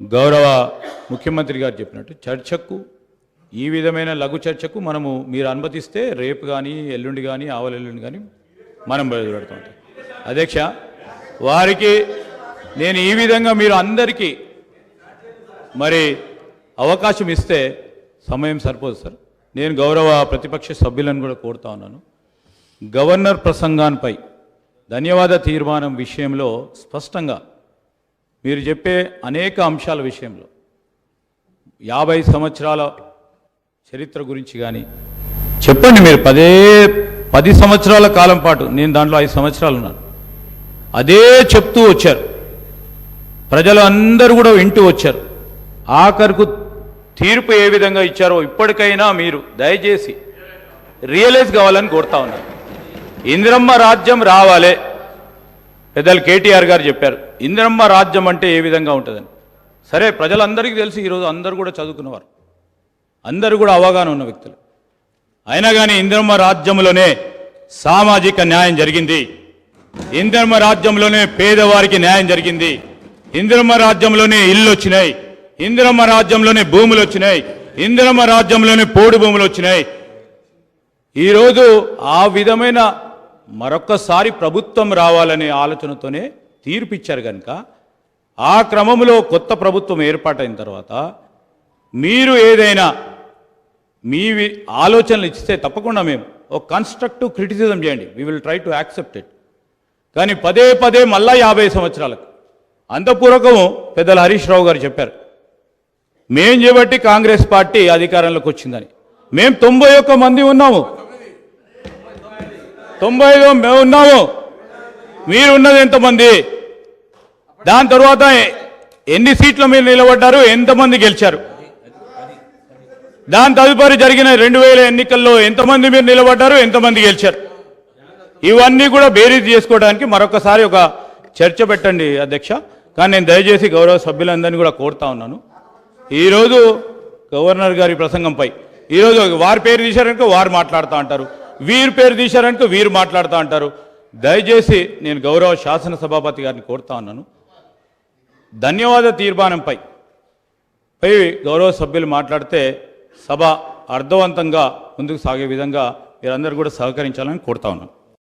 గౌరవ ముఖ్యమంత్రి గారు చెప్పినట్టు చర్చకు ఈ విధమైన లఘు చర్చకు మనము మీరు అనుమతిస్తే రేపు కానీ ఎల్లుండి కానీ ఆవలెల్లుండి కానీ మనం బయలుపెడతాం అధ్యక్ష వారికి నేను ఈ విధంగా మీరు అందరికీ మరి అవకాశం ఇస్తే సమయం సరిపోదు సార్. నేను గౌరవ ప్రతిపక్ష సభ్యులను కూడా కోరుతా ఉన్నాను. గవర్నర్ ప్రసంగాన్పై ధన్యవాద తీర్మానం విషయంలో స్పష్టంగా మీరు చెప్పే అనేక అంశాల విషయంలో యాభై సంవత్సరాల చరిత్ర గురించి కానీ చెప్పండి మీరు పదే పది సంవత్సరాల కాలం పాటు నేను దాంట్లో ఐదు సంవత్సరాలు ఉన్నాను. అదే చెప్తూ వచ్చారు. ప్రజలు అందరూ కూడా వింటూ వచ్చారు. ఆఖరుకు తీర్పు ఏ విధంగా ఇచ్చారో ఇప్పటికైనా మీరు దయచేసి రియలైజ్ కావాలని కోరుతా ఉన్నారు ఇందిరమ్మ రాజ్యం రావాలే. పెద్దలు కేటీఆర్ గారు చెప్పారు ఇందిరమ్మ రాజ్యం అంటే ఏ విధంగా ఉంటుందని. సరే ప్రజలందరికీ తెలిసి ఈరోజు అందరూ కూడా చదువుకున్నవారు. అందరూ కూడా అవగాహన ఉన్న వ్యక్తులు. అయినా కానీ ఇందిరమ్మ రాజ్యంలోనే సామాజిక న్యాయం జరిగింది. ఇందిరమ్మ రాజ్యంలోనే పేదవారికి న్యాయం జరిగింది. ఇందిరమ్మ రాజ్యంలోనే ఇల్లు వచ్చినాయి. ఇందిరమ్మ రాజ్యంలోనే భూములు వచ్చినాయి. ఇందిరమ్మ రాజ్యంలోనే పోడు భూములు వచ్చినాయి. ఈరోజు ఆ విధమైన మరొక్కసారి ప్రభుత్వం రావాలనే ఆలోచనతోనే తీర్పిచ్చారు కనుక ఆ క్రమంలో కొత్త ప్రభుత్వం ఏర్పాటైన తర్వాత మీరు ఏదైనా మీ ఆలోచనలు ఇస్తే తప్పకుండా మేము ఒక కన్స్ట్రక్టివ్ క్రిటిసిజం చేయండి. We will try to accept it కానీ పదే పదే మళ్ళా యాభై సంవత్సరాలకు. అంతపూర్వకము పెద్దల హరీష్ రావు గారు చెప్పారు మేం చేపట్టి కాంగ్రెస్ పార్టీ అధికారంలోకి వచ్చిందని. మేము తొంభై ఒక్క మంది ఉన్నాము. తొంభైలో మేము ఉన్నాము. మీరు ఉన్నది ఎంతమంది? దాని తర్వాత ఎన్ని సీట్లు మీరు నిలబడ్డారు? ఎంతమంది గెలిచారు? దాని తదుపరి జరిగిన రెండు వేల ఎన్నికల్లో ఎంతమంది మీరు నిలబడ్డారు? ఎంతమంది గెలిచారు? ఇవన్నీ కూడా బేరీజ్ చేసుకోవడానికి మరొకసారి ఒక చర్చ పెట్టండి అధ్యక్ష. కానీ నేను దయచేసి గౌరవ సభ్యులందరినీ కూడా కోరుతా ఉన్నాను. ఈరోజు గవర్నర్ గారి ప్రసంగంపై. ఈరోజు వారి పేరు తీశారనుకో వారు మాట్లాడుతూ అంటారు వీరు పేరు తీశారనుకో వీరు మాట్లాడుతూ అంటారు. దయచేసి నేను గౌరవ శాసనసభాపతి గారిని కోరుతా ఉన్నాను. ధన్యవాద తీర్మానంపై పై గౌరవ సభ్యులు మాట్లాడితే సభ అర్థవంతంగా ముందుకు సాగే విధంగా మీరందరూ కూడా సహకరించాలని కోరుతా ఉన్నాను.